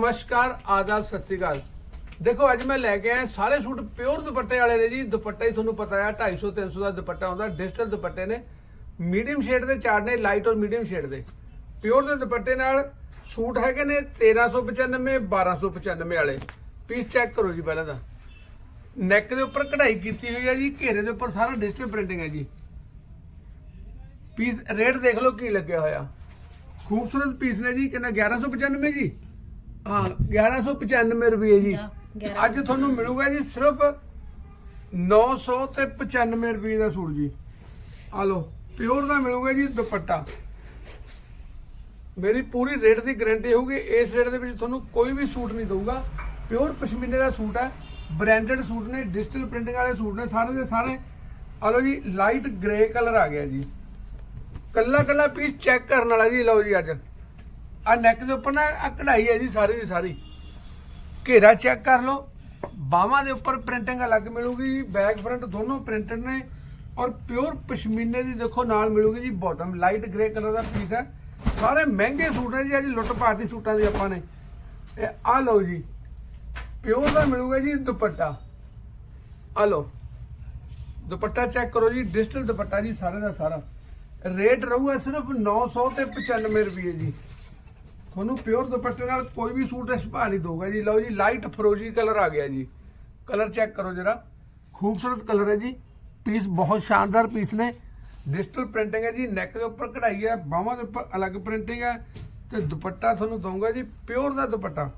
ਨਮਸਕਾਰ, ਆਦਾਬ, ਸਤਿ ਸ੍ਰੀ ਅਕਾਲ। ਦੇਖੋ, ਅੱਜ ਮੈਂ ਲੈ ਕੇ ਆਇਆ ਸਾਰੇ ਸੂਟ ਪਿਓਰ ਦੁਪੱਟੇ ਵਾਲੇ ਨੇ ਜੀ। ਦੁਪੱਟਾ ਹੀ ਤੁਹਾਨੂੰ ਪਤਾ ਹੈ 250 300 ਦਾ ਦੁਪੱਟਾ ਹੁੰਦਾ ਡਿਜੀਟਲ ਦੁਪੱਟੇ ਨੇ। ਮੀਡੀਅਮ ਸ਼ੇਡ ਦੇ ਚਾਰ ਨੇ ਲਾਈਟ ਔਰ ਮੀਡੀਅਮ ਸ਼ੇਡ ਦੇ। ਪਿਓਰ ਦੇ ਦੁਪੱਟੇ ਨਾਲ ਸੂਟ ਹੈਗੇ ਨੇ 1395 1295 ਵਾਲੇ। ਪੀਸ ਚੈੱਕ ਕਰੋ ਜੀ ਪਹਿਲਾਂ ਤਾਂ। ਨੈਕ ਦੇ ਉੱਪਰ ਕਢਾਈ ਕੀਤੀ ਹੋਈ ਹੈ ਜੀ, ਘੇਰੇ ਦੇ ਉੱਪਰ ਸਾਰਾ ਡਿਜੀਟਲ ਪ੍ਰਿੰਟਿੰਗ ਹੈ ਜੀ। ਪੀਸ ਰੇਟ ਦੇਖ ਲਓ ਕੀ ਲੱਗਿਆ ਹੋਇਆ। ਖੂਬਸੂਰਤ ਪੀਸ ਨੇ ਜੀ, ਕਿੰਨਾ 1195 ਜੀ? ਹਾਂ 1195 ਰੁਪਏ ਜੀ। ਅੱਜ ਤੁਹਾਨੂੰ ਮਿਲੂਗਾ ਜੀ ਸਿਰਫ 900 ਤੇ 95 ਰੁਪਏ ਦਾ ਸੂਟ ਜੀ। ਆ ਲਓ ਪਿਓਰ ਦਾ ਮਿਲੂਗਾ ਜੀ ਦੁਪੱਟਾ। ਮੇਰੀ ਪੂਰੀ ਰੇਟ ਦੀ ਗਾਰੰਟੀ ਹੋਊਗੀ ਇਸ ਰੇਟ ਦੇ ਵਿੱਚ ਤੁਹਾਨੂੰ ਕੋਈ ਵੀ ਸੂਟ ਨਹੀਂ ਦਊਗਾ। ਪਿਓਰ ਪਸ਼ਮੀਨੇ ਦਾ ਸੂਟ ਹੈ ਬ੍ਰਾਂਡਡ ਸੂਟ ਨੇ ਡਿਜੀਟਲ ਪ੍ਰਿੰਟਿੰਗ ਵਾਲੇ ਸੂਟ ਨੇ ਸਾਰੇ ਦੇ ਸਾਰੇ। ਆ ਲਓ ਜੀ ਲਾਈਟ ਗ੍ਰੇ ਕਲਰ ਆ ਗਿਆ ਜੀ। ਕੱਲਾ ਕੱਲਾ ਪੀਸ ਚੈੱਕ ਕਰਨ ਵਾਲਾ ਜੀ ਲਓ ਜੀ ਅੱਜ। ਆ ਨੈਕ ਦੇ ਉੱਪਰ ਨਾ ਆ ਕਢਾਈ ਹੈ ਜੀ ਸਾਰੀ ਦੀ ਸਾਰੀ। ਘੇਰਾ ਚੈੱਕ ਕਰ ਲਓ। ਬਾਹਾਂ ਦੇ ਉੱਪਰ ਪ੍ਰਿੰਟਿੰਗ ਅਲੱਗ ਮਿਲੂਗੀ ਬੈਕ ਫਰੰਟ ਦੋਨੋਂ ਪ੍ਰਿੰਟਡ ਨੇ। ਔਰ ਪਿਓਰ ਪਸ਼ਮੀਨੇ ਦੀ ਦੇਖੋ ਨਾਲ ਮਿਲੂਗੀ ਜੀ ਬਾਟਮ ਲਾਈਟ ਗ੍ਰੇ ਕਲਰ ਦਾ ਪੀਸ ਹੈ। ਸਾਰੇ ਮਹਿੰਗੇ ਸੂਟ ਨੇ ਜੀ, ਅੱਜ ਲੁੱਟ ਪਾਤੀ ਸੂਟਾਂ ਦੀ ਆਪਾਂ ਨੇ। ਇਹ ਆ ਲਓ ਜੀ ਪਿਓਰ ਦਾ ਮਿਲੂਗਾ ਜੀ ਦੁਪੱਟਾ। ਆ ਲਓ, ਦੁਪੱਟਾ ਚੈੱਕ ਕਰੋ ਜੀ ਡਿਜੀਟਲ ਦੁਪੱਟਾ ਜੀ ਸਾਰੇ ਦਾ ਸਾਰਾ। ਰੇਟ ਰਹੂਗਾ ਸਿਰਫ 900 ਤੇ 95 ਰੁਪਏ ਜੀ। ਤੁਹਾਨੂੰ ਪਿਓਰ ਦੁਪੱਟੇ ਨਾਲ ਕੋਈ ਵੀ ਸੂਟ ਇਸ ਭਾਅ ਨਹੀਂ ਦਊਗਾ ਜੀ। ਲਓ ਜੀ ਲਾਈਟ ਫਰੋਜੀ ਕਲਰ ਆ ਗਿਆ ਜੀ। ਕਲਰ ਚੈੱਕ ਕਰੋ ਜਰਾ। ਖੂਬਸੂਰਤ ਕਲਰ ਹੈ ਜੀ। ਪੀਸ ਬਹੁਤ ਸ਼ਾਨਦਾਰ ਪੀਸ ਨੇ। ਡਿਜੀਟਲ ਪ੍ਰਿੰਟਿੰਗ ਹੈ ਜੀ। ਨੈਕ ਦੇ ਉੱਪਰ ਕਢਾਈ ਹੈ। ਬਾਹਾਂ ਦੇ ਉੱਪਰ ਅਲੱਗ ਪ੍ਰਿੰਟਿੰਗ ਹੈ। ਤੇ ਦੁਪੱਟਾ ਤੁਹਾਨੂੰ ਦਊਂਗਾ ਜੀ ਪਿਓਰ ਦਾ ਦੁਪੱਟਾ।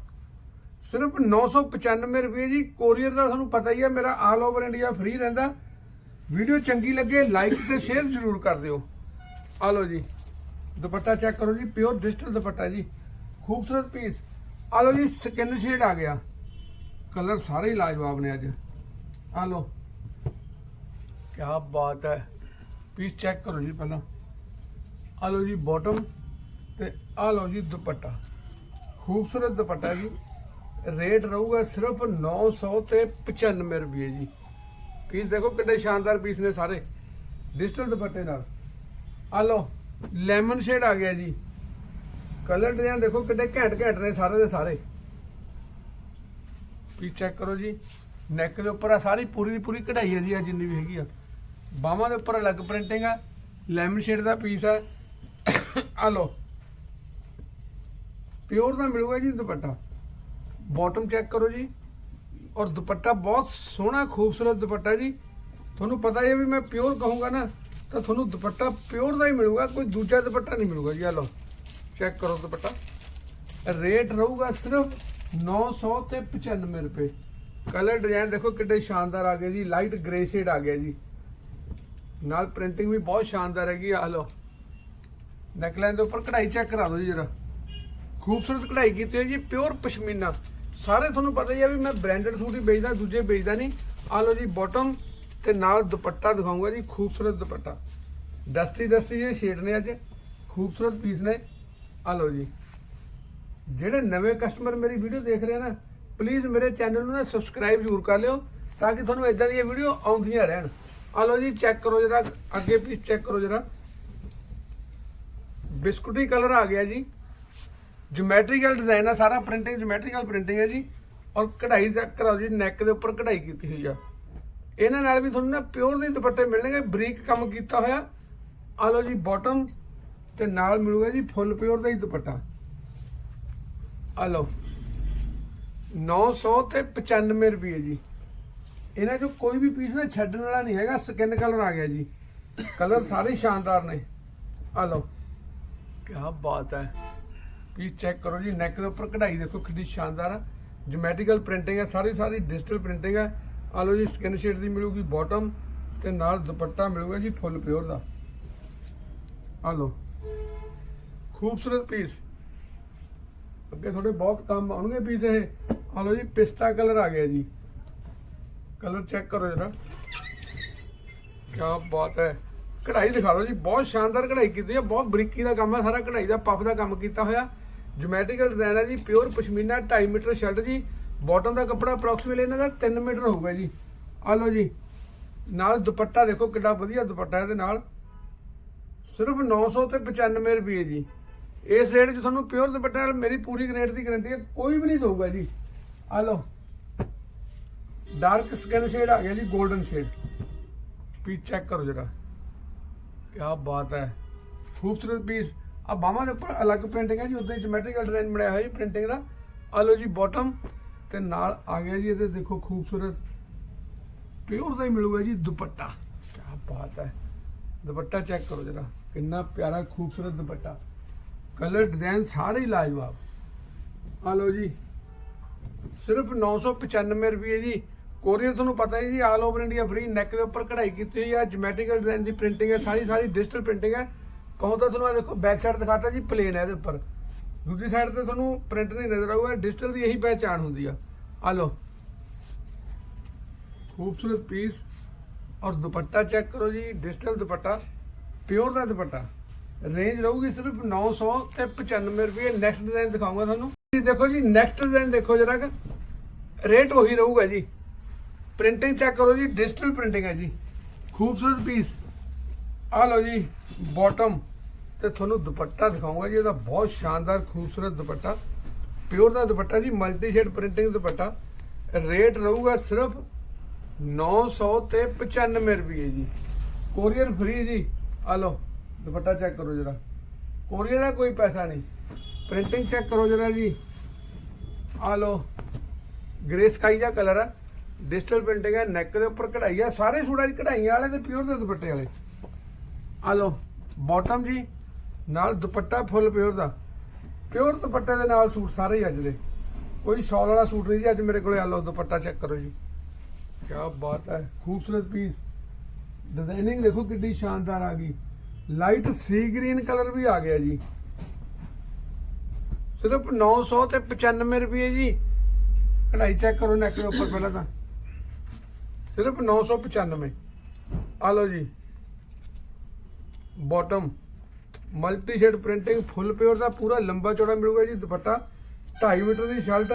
ਸਿਰਫ 995 ਰੁਪਏ ਜੀ। ਕੋਰੀਅਰ ਦਾ ਤੁਹਾਨੂੰ ਪਤਾ ਹੀ ਹੈ, ਮੇਰਾ ਆਲ ਓਵਰ ਇੰਡੀਆ ਫ੍ਰੀ ਰਹਿੰਦਾ। ਵੀਡੀਓ ਚੰਗੀ ਲੱਗੇ ਲਾਈਕ ਤੇ ਸ਼ੇਅਰ ਜ਼ਰੂਰ ਕਰ ਦਿਓ। ਆ ਲਓ ਜੀ। ਦੁਪੱਟਾ ਚੈੱਕ ਕਰੋ ਜੀ। ਪਿਓਰ ਡਿਜੀਟਲ ਦੁਪੱਟਾ ਜੀ। ਖੂਬਸੂਰਤ ਪੀਸ ਆ ਲਓ ਜੀ ਸਕਿਨ ਸ਼ੇਡ ਆ ਗਿਆ। ਕਲਰ ਸਾਰੇ ਹੀ ਲਾਜਵਾਬ ਨੇ ਅੱਜ। ਆ ਲਓ। ਕੀ ਬਾਤ ਹੈ। ਪੀਸ ਚੈੱਕ ਕਰੋ ਜੀ ਪਹਿਲਾਂ। ਆ ਲਓ ਜੀ ਬਾਟਮ ਤੇ ਆ ਲਓ ਜੀ, ਦੁਪੱਟਾ। ਖੂਬਸੂਰਤ ਦੁਪੱਟਾ ਜੀ। ਰੇਟ ਰਹੂਗਾ ਸਿਰਫ 900 ਤੇ 95 ਰੁਪਏ ਜੀ। ਪੀਸ ਦੇਖੋ ਕਿੰਨੇ ਸ਼ਾਨਦਾਰ ਪੀਸ ਨੇ ਸਾਰੇ। ਡਿਜੀਟਲ ਦੁਪੱਟੇ ਨਾਲ। ਆ ਲਓ ਲੈਮਨ ਸ਼ੇਡ ਆ ਗਿਆ ਜੀ। ਕਲਰ ਡਿਜ਼ਾਈਨ ਦੇਖੋ ਕਿੱਡੇ ਘੈਂਟ ਘੈਂਟ ਨੇ ਸਾਰੇ ਦੇ ਸਾਰੇ। ਪੀਸ ਚੈੱਕ ਕਰੋ ਜੀ ਨੈਕ ਦੇ ਉੱਪਰ ਆ ਸਾਰੀ ਪੂਰੀ ਦੀ ਪੂਰੀ ਕਢਾਈ ਹੈ ਜੀ, ਆ ਜਿੰਨੀ ਵੀ ਹੈਗੀ ਆ। ਬਾਹਾਂ ਦੇ ਉੱਪਰ ਅਲੱਗ ਪ੍ਰਿੰਟਿੰਗ ਆ ਲੈਮਨ ਸ਼ੇਡ ਦਾ ਪੀਸ ਆ। ਆ ਲਓ। ਪਿਓਰ ਦਾ ਮਿਲੂਗਾ ਜੀ ਦੁਪੱਟਾ। ਬਾਟਮ ਚੈੱਕ ਕਰੋ ਜੀ। ਔਰ ਦੁਪੱਟਾ ਬਹੁਤ ਸੋਹਣਾ, ਖੂਬਸੂਰਤ ਦੁਪੱਟਾ ਜੀ। ਤੁਹਾਨੂੰ ਪਤਾ ਹੈ ਵੀ ਮੈਂ ਪਿਓਰ ਕਹੂੰਗਾ ਨਾ, ਤਾਂ ਤੁਹਾਨੂੰ ਦੁਪੱਟਾ ਪਿਓਰ ਦਾ ਹੀ ਮਿਲੂਗਾ, ਕੋਈ ਦੂਜਾ ਦੁਪੱਟਾ ਨਹੀਂ ਮਿਲੂਗਾ ਜੀ ਆ ਲਓ। ਚੈੱਕ ਕਰੋ ਦੁਪੱਟਾ। ਰੇਟ ਰਹੂਗਾ ਸਿਰਫ 900 ਤੇ 95 ਰੁਪਏ। ਕਲਰ ਡਿਜ਼ਾਈਨ ਦੇਖੋ ਕਿੰਨੇ ਸ਼ਾਨਦਾਰ ਆ ਗਏ ਜੀ ਲਾਈਟ ਗ੍ਰੇ ਸ਼ੇਡ ਆ ਗਿਆ ਜੀ। ਨਾਲ ਪ੍ਰਿੰਟਿੰਗ ਵੀ ਬਹੁਤ ਸ਼ਾਨਦਾਰ ਹੈਗੀ ਆ ਲਓ। ਨੈਕਲਾਈਨ ਦੇ ਉੱਪਰ ਕਢਾਈ ਚੈੱਕ ਕਰਾ ਦਿਓ ਜੀ ਜਰਾ। ਖੂਬਸੂਰਤ ਕਢਾਈ ਕੀਤੀ ਹੋਈ ਜੀ ਪਿਓਰ ਪਸ਼ਮੀਨਾ। ਸਾਰੇ ਤੁਹਾਨੂੰ ਪਤਾ ਹੀ ਆ ਵੀ ਮੈਂ ਬ੍ਰਾਂਡਡ ਸੂਟ ਹੀ ਵੇਚਦਾ, ਦੂਜੇ ਵੇਚਦਾ ਨਹੀਂ। ਆ ਲਓ ਜੀ ਬਾਟਮ ਤੇ ਨਾਲ ਦੁਪੱਟਾ ਦਿਖਾਉਂਗਾ ਜੀ, ਖੂਬਸੂਰਤ ਦੁਪੱਟਾ। ਡਸਟੀ ਡਸਟੀ ਜਿਹੇ ਸ਼ੇਡ ਨੇ ਅੱਜ, ਖੂਬਸੂਰਤ ਪੀਸ ਨੇ। ਆ ਲਓ ਜੀ। ਜਿਹੜੇ ਨਵੇਂ ਕਸਟਮਰ ਮੇਰੀ ਵੀਡੀਓ ਦੇਖ ਰਹੇ ਨਾ ਪਲੀਜ਼ ਮੇਰੇ ਚੈਨਲ ਨੂੰ ਨਾ ਸਬਸਕ੍ਰਾਈਬ ਜ਼ਰੂਰ ਕਰ ਲਿਓ, ਤਾਂ ਕਿ ਤੁਹਾਨੂੰ ਇਦਾਂ ਦੀਆਂ ਵੀਡੀਓ ਆਉਂਦੀਆਂ ਰਹਿਣ। ਆ ਲਓ ਜੀ ਚੈੱਕ ਕਰੋ ਜਰਾ, ਅੱਗੇ ਪਲੀਜ਼ ਚੈੱਕ ਕਰੋ ਜਰਾ। ਬਿਸਕੁਟੀ ਕਲਰ ਆ ਗਿਆ ਜੀ। ਜਿਓਮੈਟ੍ਰੀਕਲ ਡਿਜ਼ਾਈਨ ਆ, ਸਾਰਾ ਪ੍ਰਿੰਟਿੰਗ ਜਿਓਮੈਟ੍ਰੀਕਲ ਪ੍ਰਿੰਟਿੰਗ ਹੈ ਜੀ। ਔਰ ਕਢਾਈ ਚੈੱਕ ਕਰਾਓ ਜੀ ਨੈਕ ਦੇ ਉੱਪਰ ਕਢਾਈ ਕੀਤੀ ਹੋਈ ਆ। ਇਹਨਾਂ ਨਾਲ ਵੀ ਤੁਹਾਨੂੰ ਨਾ ਪਿਓਰ ਦੇ ਦੁਪੱਟੇ ਮਿਲਣਗੇ, ਬਰੀਕ ਕੰਮ ਕੀਤਾ ਹੋਇਆ। ਆ ਲਓ ਜੀ ਬਾਟਮ ਤੇ ਨਾਲ ਮਿਲੂਗਾ ਜੀ ਫੁੱਲ ਪਿਓਰ ਦਾ ਹੀ ਦੁਪੱਟਾ। ਆ ਲਓ। 900 ਤੇ 95 ਰੁਪਏ ਜੀ। ਇਹਨਾਂ ਚੋਂ ਕੋਈ ਵੀ ਪੀਸ ਨਾ ਛੱਡਣ ਵਾਲਾ ਨਹੀਂ ਹੈਗਾ ਸਕਿਨ ਕਲਰ ਆ ਗਿਆ ਜੀ। ਕਲਰ ਸਾਰੇ ਸ਼ਾਨਦਾਰ ਨੇ। ਆ ਲਓ। ਕੀ ਬਾਤ ਹੈ। ਪੀਸ ਚੈੱਕ ਕਰੋ ਜੀ ਨੈਕ ਦੇ ਉੱਪਰ ਕਢਾਈ ਦੇਖੋ ਕਿੰਨੀ ਸ਼ਾਨਦਾਰ ਆ। ਜਿਓਮੈਟ੍ਰੀਕਲ ਪ੍ਰਿੰਟਿੰਗ ਹੈ ਸਾਰੀ ਸਾਰੀ ਡਿਜੀਟਲ ਪ੍ਰਿੰਟਿੰਗ ਹੈ ਆ ਲਓ ਜੀ ਸਕਿਨ ਸ਼ੇਡ ਦੀ ਮਿਲੂਗੀ ਬਾਟਮ ਤੇ ਨਾਲ ਦੁਪੱਟਾ ਮਿਲੂਗਾ ਜੀ ਫੁੱਲ ਪਿਓਰ ਦਾ। ਆ ਲਓ। ਖੂਬਸੂਰਤ ਪੀਸ ਅੱਗੇ ਤੁਹਾਡੇ ਬਹੁਤ ਕੰਮ ਆਉਣਗੇ ਪੀਸ ਇਹ। ਆ ਲਓ ਜੀ, ਪਿਸਤਾ ਕਲਰ ਆ ਗਿਆ ਜੀ। ਕਲਰ ਚੈੱਕ ਕਰੋ ਜਰਾ। ਕੀ ਬਾਤ ਹੈ। ਕਢਾਈ ਦਿਖਾ ਲਓ ਜੀ, ਬਹੁਤ ਸ਼ਾਨਦਾਰ ਕਢਾਈ ਕੀਤੀ ਹੈ, ਬਹੁਤ ਬਰੀਕੀ ਦਾ ਕੰਮ ਹੈ ਸਾਰਾ, ਕਢਾਈ ਦਾ ਪਫ ਦਾ ਕੰਮ ਕੀਤਾ ਹੋਇਆ। ਜਿਓਮੈਟ੍ਰੀਕਲ ਡਿਜ਼ਾਈਨ ਹੈ ਜੀ ਪਿਓਰ ਪਸ਼ਮੀਨਾ 2.5 ਮੀਟਰ ਸ਼ਰਟ ਜੀ। ਬਾਟਮ ਦਾ ਕੱਪੜਾ ਅਪਰੋਕਸੀਮੇਟਲੀ ਇਹਨਾਂ ਦਾ 3 ਮੀਟਰ ਹੋਊਗਾ ਜੀ। ਆ ਲਓ ਜੀ, ਨਾਲ ਦੁਪੱਟਾ ਦੇਖੋ ਕਿੰਨਾ ਵਧੀਆ ਦੁਪੱਟਾ ਇਹਦੇ ਨਾਲ। ਸਿਰਫ 900 ਤੇ 95 ਰੁਪਏ ਜੀ। ਇਸ ਰੇਟ 'ਚ ਤੁਹਾਨੂੰ ਪਿਓਰ ਦੁਪੱਟੇ ਨਾਲ ਮੇਰੀ ਪੂਰੀ ਰੇਟ ਦੀ ਗਾਰੰਟੀ ਹੈ, ਕੋਈ ਵੀ ਨਹੀਂ ਦਊਗਾ ਜੀ। ਆ ਲਓ। ਡਾਰਕ ਸਕਿਨ ਸ਼ੇਡ ਆ ਗਿਆ ਜੀ 골ਡਨ ਸ਼ੇਡ ਪੀਸ ਚੈੱਕ ਕਰੋ ਜਰਾ। ਕੀ ਬਾਤ ਹੈ। ਖੂਬਸੂਰਤ ਪੀਸ ਆ ਬਾਹਾਂ ਦੇ ਉੱਪਰ ਅਲੱਗ ਪ੍ਰਿੰਟਿੰਗ ਹੈ ਜੀ ਉਦਾਂ ਜਿਓਮੈਟ੍ਰੀਕਲ ਡਿਜ਼ਾਈਨ ਬਣਾਇਆ ਹੋਇਆ ਜੀ ਪ੍ਰਿੰਟਿੰਗ ਦਾ। ਆ ਲਓ ਜੀ ਬਾਟਮ ਤੇ ਨਾਲ ਆ ਗਿਆ ਜੀ, ਇਹਦੇ ਦੇਖੋ ਖੂਬਸੂਰਤ ਪਿਓਰ ਦਾ ਹੀ ਮਿਲੂਗਾ ਜੀ ਦੁਪੱਟਾ। ਕੀ ਬਾਤ ਹੈ। ਦੁਪੱਟਾ ਚੈੱਕ ਕਰੋ ਜਰਾ। ਕਿੰਨਾ ਪਿਆਰਾ ਖੂਬਸੂਰਤ ਦੁਪੱਟਾ। ਕਲਰ ਡਿਜ਼ਾਈਨ ਸਾਰੇ ਹੀ ਲਾਜਵਾਬ। ਆ ਲਓ ਜੀ, ਸਿਰਫ 995 ਰੁਪਏ ਜੀ। ਕੋਰੀਅਰ ਤੁਹਾਨੂੰ ਪਤਾ ਹੈ ਜੀ all over India free neck ਦੇ ਉੱਪਰ ਕਢਾਈ ਕੀਤੀ ਹੋਈ ਆ। ਜਿਓਮੈਟ੍ਰੀਕਲ ਡਿਜ਼ਾਈਨ ਦੀ ਪ੍ਰਿੰਟਿੰਗ ਹੈ, ਸਾਰੀ ਸਾਰੀ ਡਿਜੀਟਲ ਪ੍ਰਿੰਟਿੰਗ ਹੈ। ਕਹੋ ਤਾਂ ਤੁਹਾਨੂੰ ਆਹ ਦੇਖੋ ਬੈਕ ਸਾਈਡ ਦਿਖਾਤਾ ਜੀ ਪਲੇਨ ਹੈ ਇਹਦੇ ਉੱਪਰ। ਦੂਜੀ ਸਾਈਡ ਤੇ ਤੁਹਾਨੂੰ ਪ੍ਰਿੰਟ ਨਹੀਂ ਨਜ਼ਰ ਆਊਗਾ ਡਿਜੀਟਲ ਦੀ ਇਹੀ ਪਹਿਚਾਣ ਹੁੰਦੀ ਆ। ਆ ਲਓ, ਖੂਬਸੂਰਤ ਪੀਸ ਔਰ ਦੁਪੱਟਾ ਚੈੱਕ ਕਰੋ ਜੀ ਡਿਜੀਟਲ ਦੁਪੱਟਾ ਪਿਓਰ ਦਾ ਦੁਪੱਟਾ। ਰੇਂਜ ਰਹੂਗੀ ਸਿਰਫ 900 ਤੇ 95 ਰੁਪਏ। ਨੈਕਸਟ ਡਿਜ਼ਾਈਨ ਦਿਖਾਊਂਗਾ ਤੁਹਾਨੂੰ। ਜੀ ਦੇਖੋ ਜੀ ਨੈਕਸਟ ਡਿਜ਼ਾਈਨ ਦੇਖੋ ਜਰਾ ਕਿ। ਰੇਟ ਉਹੀ ਰਹੂਗਾ ਜੀ। ਪ੍ਰਿੰਟਿੰਗ ਚੈੱਕ ਕਰੋ ਜੀ ਡਿਜੀਟਲ ਪ੍ਰਿੰਟਿੰਗ ਹੈ ਜੀ। ਖੂਬਸੂਰਤ ਪੀਸ ਆ ਲਓ ਜੀ ਬਾਟਮ ਤੇ ਤੁਹਾਨੂੰ ਦੁਪੱਟਾ ਦਿਖਾਉਂਗਾ ਜੀ, ਇਹਦਾ ਬਹੁਤ ਸ਼ਾਨਦਾਰ, ਖੂਬਸੂਰਤ ਦੁਪੱਟਾ। ਪਿਓਰ ਦਾ ਦੁਪੱਟਾ ਜੀ multi shade printing dupatta. Rate ਰਹੂਗਾ ਸਿਰਫ 900 ਤੇ 95 ਰੁਪਏ ਜੀ। ਕੋਰੀਅਰ ਫ੍ਰੀ ਜੀ। ਆ ਲਓ। ਦੁਪੱਟਾ ਚੈੱਕ ਕਰੋ ਜਰਾ। ਕੋਰੀਅਰ ਦਾ ਕੋਈ ਪੈਸਾ ਨਹੀਂ। ਪ੍ਰਿੰਟਿੰਗ ਚੈੱਕ ਕਰੋ ਜਰਾ ਜੀ। ਆ ਲਓ। ਗ੍ਰੇ ਸਕਾਈ ਦਾ ਕਲਰ ਹੈ ਡਿਜੀਟਲ ਪ੍ਰਿੰਟਿੰਗ ਹੈ। ਨੈਕ ਦੇ ਉੱਪਰ ਕਢਾਈ ਆ। ਸਾਰੇ ਸੂਟਾਂ 'ਚ ਕਢਾਈਆਂ ਵਾਲੇ ਤੇ ਪਿਓਰ ਦੇ ਦੁਪੱਟੇ ਵਾਲੇ। ਆ ਲਓ। ਬਾਟਮ ਜੀ। ਨਾਲ ਦੁਪੱਟਾ ਫੁੱਲ ਪਿਓਰ ਦਾ। ਪਿਓਰ ਦੁਪੱਟੇ ਦੇ ਨਾਲ ਸੂਟ ਸਾਰੇ ਹੀ ਅੱਜ ਦੇ। ਕੋਈ ਸ਼ਾਲ ਵਾਲਾ ਸੂਟ ਨਹੀਂ ਜੀ ਅੱਜ ਮੇਰੇ ਕੋਲੇ। ਆ ਲਓ ਦੁਪੱਟਾ ਚੈੱਕ ਕਰੋ ਜੀ। ਕੀ ਬਾਤ ਹੈ। ਖੂਬਸੂਰਤ ਪੀਸ ਡਿਜ਼ਾਈਨਿੰਗ ਦੇਖੋ ਕਿੰਨੀ ਸ਼ਾਨਦਾਰ ਆ ਗਈ। ਲਾਈਟ ਸੀ ਗ੍ਰੀਨ ਕਲਰ ਵੀ ਆ ਗਿਆ ਜੀ। ਸਿਰਫ 900 ਤੇ 95 ਰੁਪਏ ਜੀ। ਕਢਾਈ ਚੈੱਕ ਕਰੋ ਨੈਕ ਦੇ ਉੱਪਰ ਪਹਿਲਾਂ ਤਾਂ। ਸਿਰਫ 995 ਆ ਲਓ ਜੀ। Bottom multi shade printing full pure ਦਾ ਪੂਰਾ ਲੰਬਾ ਚੌੜਾ ਮਿਲੂਗਾ ਜੀ, ਦੁਪੱਟਾ। 2.5 ਮੀਟਰ ਦੀ ਸ਼ਰਟ।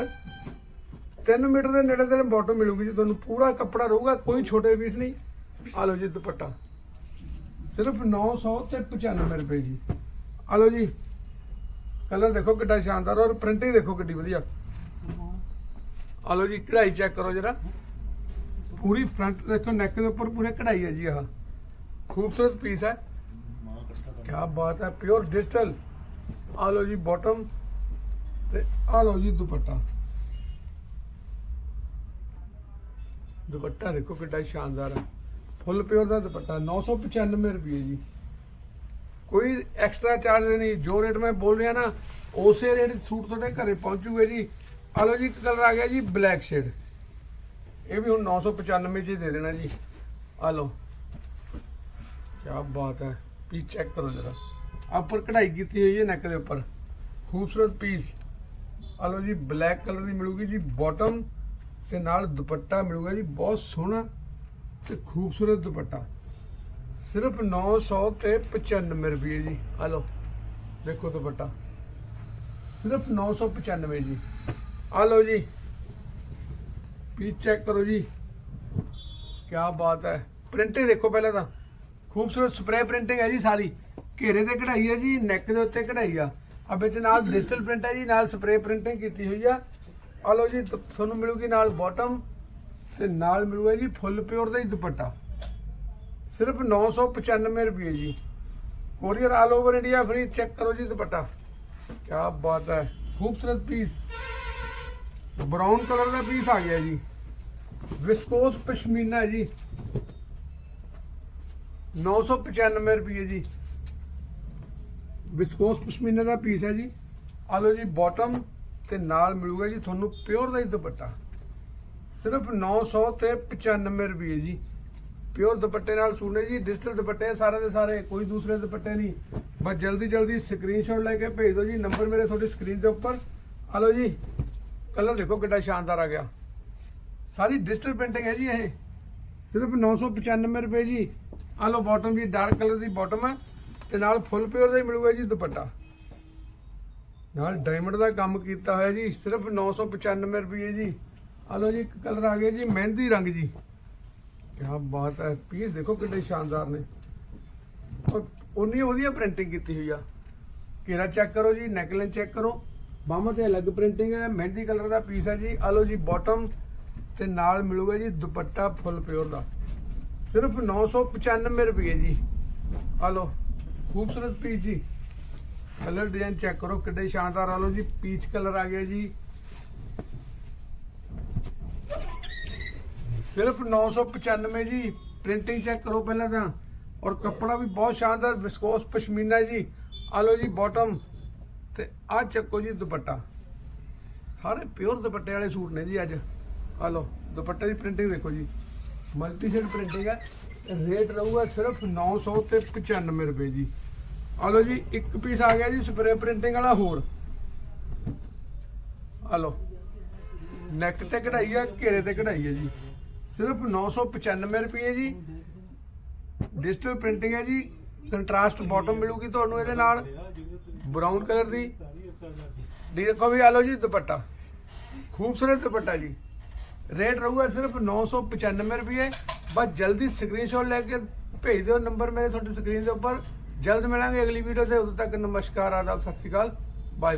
3 ਮੀਟਰ ਦੇ ਨੇੜੇ ਤੇ ਬਾਟਮ ਮਿਲੂਗੀ ਜੀ, ਤੁਹਾਨੂੰ ਪੂਰਾ ਕੱਪੜਾ ਰਹੂਗਾ, ਕੋਈ ਛੋਟੇ ਪੀਸ ਨਹੀਂ। ਆ ਲਓ ਜੀ ਦੁਪੱਟਾ। ਸਿਰਫ 900 ਤੇ 95 ਰੁਪਏ ਜੀ। ਆ ਲਓ ਜੀ। ਕਲਰ ਦੇਖੋ ਕਿੱਡਾ ਸ਼ਾਨਦਾਰ ਔਰ ਪ੍ਰਿੰਟਿੰਗ ਦੇਖੋ ਕਿੱਡੀ ਵਧੀਆ। ਆ ਲਓ ਜੀ, ਕਢਾਈ ਚੈੱਕ ਕਰੋ ਜਰਾ। ਪੂਰੀ ਫਰੰਟ ਦੇਖੋ ਨੈਕ ਦੇ ਉੱਪਰ ਪੂਰੇ ਕਢਾਈ ਹੈ ਜੀ ਆਹ। ਖੂਬਸੂਰਤ ਪੀਸ ਹੈ। ਕੀ ਬਾਤ ਹੈ ਪਿਓਰ ਡਿਜੀਟਲ ਆ ਲਓ ਜੀ ਬਾਟਮ ਤੇ ਆ ਲਓ ਜੀ, ਦੁਪੱਟਾ। ਦੁਪੱਟਾ ਦੇਖੋ ਕਿੱਡਾ ਸ਼ਾਨਦਾਰ ਹੈ। ਫੁੱਲ ਪਿਓਰ ਦਾ ਦੁਪੱਟਾ 995 ਰੁਪਏ ਜੀ। ਕੋਈ ਐਕਸਟਰਾ ਚਾਰਜ ਨਹੀਂ, ਜੋ ਰੇਟ ਮੈਂ ਬੋਲ ਰਿਹਾ ਨਾ, ਉਸੇ ਰੇਟ ਸੂਟ ਤੁਹਾਡੇ ਘਰੇ ਪਹੁੰਚੂਗੇ ਜੀ। ਆ ਲਓ ਜੀ ਕਲਰ ਆ ਗਿਆ ਜੀ ਬਲੈਕ ਸ਼ੇਡ ਇਹ ਵੀ ਹੁਣ 995 ਚ ਹੀ ਦੇ ਦੇਣਾ ਜੀ। ਆ ਲਓ। ਕੀ ਬਾਤ ਹੈ। ਪੀਸ ਚੈੱਕ ਕਰੋ ਜਰਾ। ਉੱਪਰ ਕਢਾਈ ਕੀਤੀ ਹੋਈ ਹੈ ਨੈਕ ਦੇ ਉੱਪਰ। ਖੂਬਸੂਰਤ ਪੀਸ ਆ ਲਓ ਜੀ ਬਲੈਕ ਕਲਰ ਦੀ ਮਿਲੂਗੀ ਜੀ ਬਾਟਮ ਤੇ ਨਾਲ ਦੁਪੱਟਾ ਮਿਲੂਗਾ ਜੀ, ਬਹੁਤ ਸੋਹਣਾ। ਤੇ ਖੂਬਸੂਰਤ ਦੁਪੱਟਾ। ਸਿਰਫ 900 ਤੇ 95 ਰੁਪਏ ਜੀ। ਆ ਲਓ, ਦੇਖੋ ਦੁਪੱਟਾ। ਸਿਰਫ 995 ਜੀ। ਆ ਲਓ ਜੀ। ਪੀਸ ਚੈੱਕ ਕਰੋ ਜੀ। ਕੀ ਬਾਤ ਹੈ। ਪ੍ਰਿੰਟਿੰਗ ਦੇਖੋ ਪਹਿਲਾਂ ਤਾਂ। ਖੂਬਸੂਰਤ ਸਪਰੇ ਪ੍ਰਿੰਟਿੰਗ ਹੈ ਜੀ ਸਾਰੀ। ਘੇਰੇ ਤੇ ਕਢਾਈ ਹੈ ਜੀ ਨੈਕ ਦੇ ਉੱਤੇ ਕਢਾਈ ਆ। ਆ ਵਿੱਚ ਨਾਲ ਡਿਜੀਟਲ ਪ੍ਰਿੰਟ ਹੈ ਜੀ, ਨਾਲ ਸਪਰੇ ਪ੍ਰਿੰਟਿੰਗ ਕੀਤੀ ਹੋਈ ਆ। ਆ ਲਓ ਜੀ ਤੁਹਾਨੂੰ ਮਿਲੂਗੀ ਨਾਲ ਬਾਟਮ ਤੇ ਨਾਲ ਮਿਲੂਗਾ ਜੀ ਫੁੱਲ ਪਿਓਰ ਦਾ ਹੀ ਦੁਪੱਟਾ। ਸਿਰਫ 995 ਰੁਪਏ ਜੀ। Courier all over India free, check ਕਰੋ ਜੀ ਦੁਪੱਟਾ। ਕੀ ਬਾਤ ਹੈ, ਖੂਬਸੂਰਤ ਪੀਸ ਬਰਾਊਨ ਕਲਰ ਦਾ ਪੀਸ ਆ ਗਿਆ ਜੀ। ਵਿਸਕੋਸ ਪਸ਼ਮੀਨਾ ਹੈ ਜੀ 995 ਰੁਪਏ ਜੀ। ਵਿਸਕੋਸ ਪਸ਼ਮੀਨਾ ਦਾ ਪੀਸ ਹੈ ਜੀ। ਆ ਲਓ ਜੀ ਬਾਟਮ ਤੇ ਨਾਲ ਮਿਲੂਗਾ ਜੀ ਤੁਹਾਨੂੰ ਪਿਓਰ ਦਾ ਹੀ ਦੁਪੱਟਾ। ਸਿਰਫ 900 ਤੇ 95 ਰੁਪਏ ਜੀ। ਪਿਓਰ ਦੁਪੱਟੇ ਨਾਲ ਸੂਣੇ ਜੀ, ਡਿਜੀਟਲ ਦੁਪੱਟੇ ਆ ਸਾਰੇ ਦੇ ਸਾਰੇ, ਕੋਈ ਦੂਸਰੇ ਦੁਪੱਟੇ ਨਹੀਂ। ਬਸ ਜਲਦੀ ਜਲਦੀ ਸਕਰੀਨਸ਼ਾਟ ਲੈ ਕੇ ਭੇਜ ਦਿਓ ਜੀ, ਨੰਬਰ ਮੇਰੇ ਤੁਹਾਡੀ ਸਕਰੀਨ ਦੇ ਉੱਪਰ। ਆ ਲਓ ਜੀ, ਕਲਰ ਦੇਖੋ ਕਿੱਡਾ ਸ਼ਾਨਦਾਰ ਆ ਗਿਆ। ਸਾਰੀ ਡਿਜੀਟਲ ਪ੍ਰਿੰਟਿੰਗ ਹੈ ਜੀ ਇਹ। ਸਿਰਫ 995 ਰੁਪਏ ਜੀ। ਆ ਲਓ ਬਾਟਮ ਵੀ ਡਾਰਕ ਕਲਰ ਦੀ ਬਾਟਮ ਹੈ ਤੇ ਨਾਲ ਫੁੱਲ ਪਿਓਰ ਦਾ ਹੀ ਮਿਲੂਗਾ ਜੀ ਦੁਪੱਟਾ। ਨਾਲ ਡਾਇਮੰਡ ਦਾ ਕੰਮ ਕੀਤਾ ਹੋਇਆ ਜੀ, ਸਿਰਫ 995 ਰੁਪਏ ਜੀ। ਆ ਲਓ ਜੀ, ਇੱਕ ਕਲਰ ਆ ਗਿਆ ਜੀ, ਮਹਿੰਦੀ ਰੰਗ ਜੀ। ਕੀ ਬਾਤ ਹੈ, ਪੀਸ ਦੇਖੋ ਕਿੰਨੇ ਸ਼ਾਨਦਾਰ ਨੇ। ਔਰ ਉਨੀ ਵਧੀਆ ਪ੍ਰਿੰਟਿੰਗ ਕੀਤੀ ਹੋਈ ਆ। ਘੇਰਾ ਚੈੱਕ ਕਰੋ ਜੀ ਨੈਕਲਾਈਨ ਚੈੱਕ ਕਰੋ। ਬਾਹਾਂ ਤੇ ਅਲੱਗ ਪ੍ਰਿੰਟਿੰਗ ਹੈ, ਮਹਿੰਦੀ ਕਲਰ ਦਾ ਪੀਸ ਹੈ ਜੀ। ਆ ਲਓ ਜੀ ਬਾਟਮ ਤੇ ਨਾਲ ਮਿਲੂਗਾ ਜੀ, ਦੁਪੱਟਾ ਫੁੱਲ ਪਿਓਰ ਦਾ। ਸਿਰਫ 995 ਰੁਪਏ ਜੀ। ਆ ਲਓ, ਖੂਬਸੂਰਤ ਪੀਸ ਜੀ। ਕਲਰ ਡਿਜ਼ਾਈਨ ਚੈੱਕ ਕਰੋ, ਕਿੱਡੇ ਸ਼ਾਨਦਾਰ ਆ ਲਓ ਜੀ ਪੀਚ ਕਲਰ ਆ ਗਿਆ ਜੀ। ਸਿਰਫ 995 ਜੀ ਪ੍ਰਿੰਟਿੰਗ ਚੈੱਕ ਕਰੋ ਪਹਿਲਾਂ ਤਾਂ। ਔਰ ਕੱਪੜਾ ਵੀ ਬਹੁਤ ਸ਼ਾਨਦਾਰ ਵਿਸਕੋਸ ਪਸ਼ਮੀਨਾ ਜੀ। ਆ ਲਓ ਜੀ ਬਾਟਮ ਤੇ ਆ ਚੱਕੋ ਜੀ ਦੁਪੱਟਾ। ਸਾਰੇ ਪਿਓਰ ਦੁਪੱਟੇ ਵਾਲੇ ਸੂਟ ਨੇ ਜੀ ਅੱਜ। ਆ ਲਓ, ਦੁਪੱਟੇ ਦੀ ਪ੍ਰਿੰਟਿੰਗ ਦੇਖੋ ਜੀ। ਮਲਟੀ ਸ਼ੇਡ ਪ੍ਰਿੰਟਿੰਗ ਹੈ। ਰੇਟ ਰਹੂਗਾ ਸਿਰਫ 900 ਤੇ 95 ਰੁਪਏ ਜੀ। ਆ ਲਓ ਜੀ, ਇੱਕ ਪੀਸ ਆ ਗਿਆ ਜੀ ਸਪਰੇ ਪ੍ਰਿੰਟਿੰਗ ਵਾਲਾ ਹੋਰ। ਆ ਲਓ। ਨੈਕ ਤੇ ਕਢਾਈ ਆ ਘੇਰੇ ਤੇ ਕਢਾਈ ਹੈ ਜੀ। ਸਿਰਫ 995 ਰੁਪਏ ਜੀ। ਡਿਜੀਟਲ ਪ੍ਰਿੰਟਿੰਗ ਹੈ ਜੀ। ਕੰਟਰਾਸਟ ਬਾਟਮ ਮਿਲੂਗੀ ਤੁਹਾਨੂੰ ਇਹਦੇ ਨਾਲ। ਬਰਾਊਨ ਕਲਰ ਦੀ। ਦੇਖੋ ਵੀ ਆ ਲਓ ਜੀ ਦੁਪੱਟਾ। ਖੂਬਸੂਰਤ ਦੁਪੱਟਾ ਜੀ। ਰੇਟ ਰਹੂਗਾ ਸਿਰਫ 995 ਰੁਪਏ। ਬਸ ਜਲਦੀ ਸਕਰੀਨਸ਼ਾਟ ਲੈ ਕੇ ਭੇਜ ਦਿਓ ਨੰਬਰ ਮੇਰੇ ਤੁਹਾਡੀ ਸਕਰੀਨ ਦੇ ਉੱਪਰ। ਜਲਦ ਮਿਲਾਂਗੇ ਅਗਲੀ ਵੀਡੀਓ ਤੇ। ਉਦੋਂ ਤੱਕ ਨਮਸਕਾਰ, ਆਦਾਬ, ਸਤਿ ਸ਼੍ਰੀ ਅਕਾਲ। Bye bye